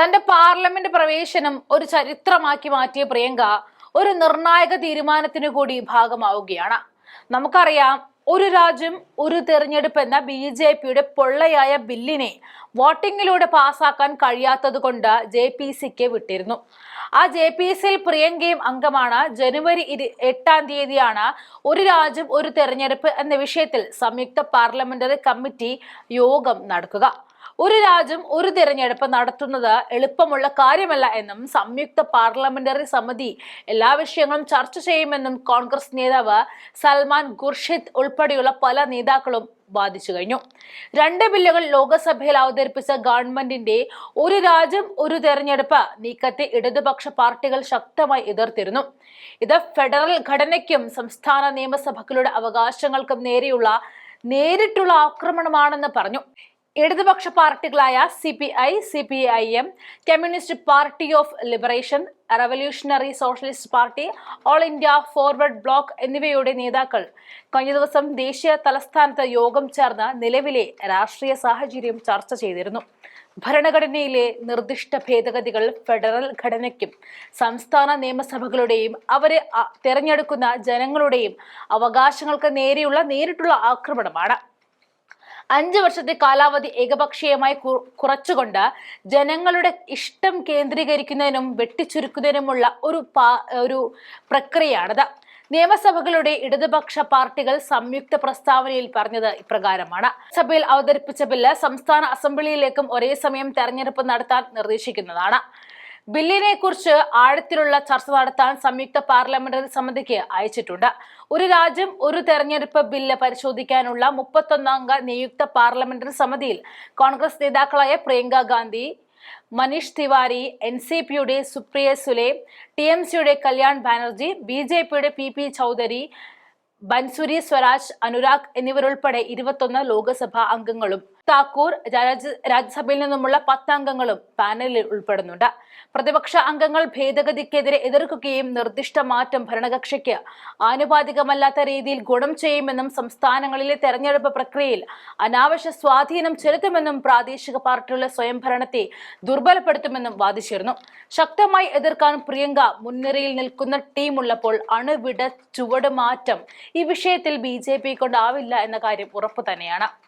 തന്റെ പാർലമെന്റ് പ്രവേശനം ഒരു ചരിത്രമാക്കി മാറ്റിയ പ്രിയങ്ക ഒരു നിർണായക തീരുമാനത്തിനു കൂടി ഭാഗമാവുകയാണ്. നമുക്കറിയാം ഒരു രാജ്യം ഒരു തെരഞ്ഞെടുപ്പ് എന്ന ബി ജെ പിയുടെ പൊള്ളയായ ബില്ലിനെ വോട്ടിങ്ങിലൂടെ പാസാക്കാൻ കഴിയാത്തത് കൊണ്ട് ജെ പി സിക്ക് വിട്ടിരുന്നു. ആ ജെ പി സിയിൽ പ്രിയങ്കയും അംഗമാണ് ജനുവരി ഇരു- എട്ടാം തീയതിയാണ് ഒരു രാജ്യം ഒരു തെരഞ്ഞെടുപ്പ് എന്ന വിഷയത്തിൽ സംയുക്ത പാർലമെന്ററി കമ്മിറ്റി യോഗം നടക്കുക. ഒരു രാജ്യം ഒരു തിരഞ്ഞെടുപ്പ് നടത്തുന്നത് എളുപ്പമുള്ള കാര്യമല്ല എന്നും സംയുക്ത പാർലമെന്ററി സമിതി എല്ലാ വിഷയങ്ങളും ചർച്ച ചെയ്യുമെന്നും കോൺഗ്രസ് നേതാവ് സൽമാൻ ഖുർഷിദ് ഉൾപ്പെടെയുള്ള പല നേതാക്കളും ബാധിച്ചു കഴിഞ്ഞു. രണ്ട് ബില്ലുകൾ ലോക്സഭയിൽ അവതരിപ്പിച്ച ഗവൺമെന്റിന്റെ ഒരു രാജ്യം ഒരു തെരഞ്ഞെടുപ്പ് നീക്കത്തെ ഇടതുപക്ഷ പാർട്ടികൾ ശക്തമായി എതിർത്തിരുന്നു. ഇത് ഫെഡറൽ ഘടനയ്ക്കും സംസ്ഥാന നിയമസഭകളുടെ അവകാശങ്ങൾക്കും നേരെയുള്ള നേരിട്ടുള്ള ആക്രമണമാണെന്ന് പറഞ്ഞു. ഇടതുപക്ഷ പാർട്ടികളായ C P I C P I M communist party of liberation revolutionary socialist party all India forward bloc എന്നിവയുടെ നേതാക്കൾ കഴിഞ്ഞ ദിവസം ദേശീയ തലസ്ഥാനത്ത് യോഗം ചേർന്ന് നിലവിലെ രാഷ്ട്രീയ സാഹചര്യം ചർച്ച ചെയ്തിരുന്നു. ഭരണഘടനയിലെ നിർദ്ദിഷ്ട ഭേദഗതികൾ ഫെഡറൽ ഘടനയ്ക്കും സംസ്ഥാന നിയമസഭകളുടെയും അവരെ തിരഞ്ഞെടുക്കുന്ന ജനങ്ങളുടെയും അവകാശങ്ങൾക്ക് നേരെയുള്ള നേരിട്ടുള്ള ആക്രമണമാണ്. അഞ്ച് വർഷത്തെ കാലാവധി ഏകപക്ഷീയമായി കുറച്ചുകൊണ്ട് ജനങ്ങളുടെ ഇഷ്ടം കേന്ദ്രീകരിക്കുന്നതിനും വെട്ടിച്ചുരുക്കുന്നതിനുമുള്ള ഒരു ഒരു പ്രക്രിയയാണിത്. നിയമസഭകളുടെ ഇടതുപക്ഷ പാർട്ടികൾ സംയുക്ത പ്രസ്താവനയിൽ പറഞ്ഞത് ഇപ്രകാരമാണ്. സഭയിൽ അവതരിപ്പിച്ച ബില്ല് സംസ്ഥാന അസംബ്ലിയിലേക്കും ഒരേ സമയം തെരഞ്ഞെടുപ്പ് നടത്താൻ നിർദ്ദേശിക്കുന്നതാണ്. ബില്ലിനെ കുറിച്ച് ആഴത്തിലുള്ള ചർച്ച നടത്താൻ സംയുക്ത പാർലമെന്ററി സമിതിക്ക് അയച്ചിട്ടുണ്ട്. ഒരു രാജ്യം ഒരു തെരഞ്ഞെടുപ്പ് ബില്ല് പരിശോധിക്കാനുള്ള മുപ്പത്തൊന്നംഗ നിയുക്ത പാർലമെന്ററി സമിതിയിൽ കോൺഗ്രസ് നേതാക്കളായ പ്രിയങ്ക ഗാന്ധി മനീഷ് തിവാരി എൻ സി പിയുടെ സുപ്രിയ സുലെ ടി എം സിയുടെ കല്യാൺ ബാനർജി ബി ജെ പിയുടെ പി പി ചൗധരി ബൻസുരി സ്വരാജ് അനുരാഗ് എന്നിവരുൾപ്പെടെ ഇരുപത്തൊന്ന് ലോക്സഭാ അംഗങ്ങളും താക്കൂർ രാജ്യ- രാജ്യസഭയിൽ നിന്നുമുള്ള പത്തംഗങ്ങളും പാനലിൽ ഉൾപ്പെടുന്നുണ്ട്. പ്രതിപക്ഷ അംഗങ്ങൾ ഭേദഗതിക്കെതിരെ എതിർക്കുകയും നിർദ്ദിഷ്ട മാറ്റം ഭരണകക്ഷിക്ക് ആനുപാതികമല്ലാത്ത രീതിയിൽ ഗുണം ചെയ്യുമെന്നും സംസ്ഥാനങ്ങളിലെ തെരഞ്ഞെടുപ്പ് പ്രക്രിയയിൽ അനാവശ്യ സ്വാധീനം ചെലുത്തുമെന്നും പ്രാദേശിക പാർട്ടികളുടെ സ്വയംഭരണത്തെ ദുർബലപ്പെടുത്തുമെന്നും വാദിച്ചിരുന്നു. ശക്തമായി എതിർക്കാൻ പ്രിയങ്ക മുൻനിരയിൽ നിൽക്കുന്ന ടീമുള്ളപ്പോൾ അണുവിട ചുവട് മാറ്റം ഈ വിഷയത്തിൽ ബി ജെ പി കൊണ്ടാവില്ല എന്ന കാര്യം ഉറപ്പു തന്നെയാണ്